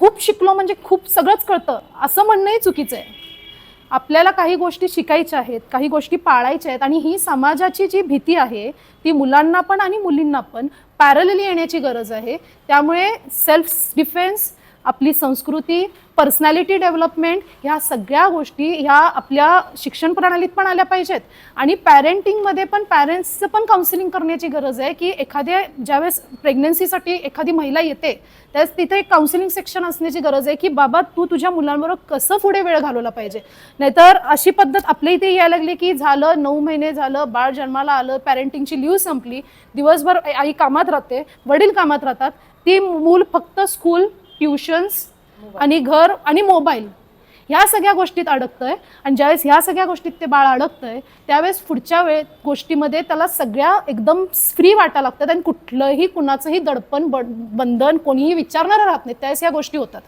खूप शिकलो म्हणजे खूप सगळंच कळतं. असं म्हणणंही चुकीचं आहे. आपल्याला काही गोष्टी शिकायच्या आहेत काही गोष्टी पाळायच्या आहेत आणि ही समाजाची जी भीती आहे ती मुलांना पण आणि मुलींना पण पॅरलली येण्याची गरज आहे. त्यामुळे सेल्फ डिफेन्स आपली संस्कृती पर्सनॅलिटी डेव्हलपमेंट ह्या सगळ्या गोष्टी ह्या आपल्या शिक्षण प्रणालीत पण आल्या पाहिजेत. आणि पॅरेंटिंगमध्ये पण पॅरेंट्सचं पण काउन्सिलिंग करण्याची गरज आहे की एखाद्या ज्यावेळेस प्रेग्नन्सीसाठी एखादी महिला येते त्यावेळेस तिथे एक काउन्सिलिंग सेक्शन असण्याची गरज आहे की बाबा तू तुझ्या मुलांबरोबर कसं पुढे वेळ घालवला पाहिजे? नाहीतर अशी पद्धत आपल्या इथे यायला लागली की झालं नऊ महिने झालं बाळ जन्माला आलं पॅरेंटिंगची लिव्ह संपली दिवसभर आई कामात राहते वडील कामात राहतात ती मूल फक्त स्कूल ट्युशन्स आणि घर आणि मोबाईल ह्या सगळ्या गोष्टीत अडकतंय. आणि ज्यावेळेस ह्या सगळ्या गोष्टीत ते बाळ अडकतंय त्यावेळेस पुढच्या वेळ गोष्टीमध्ये त्याला सगळ्या एकदम फ्री वाटायला लागतात आणि कुठलंही कुणाचंही दडपण बंधन कोणीही विचारणारं राहत नाही. त्यावेळेस ह्या गोष्टी होतात.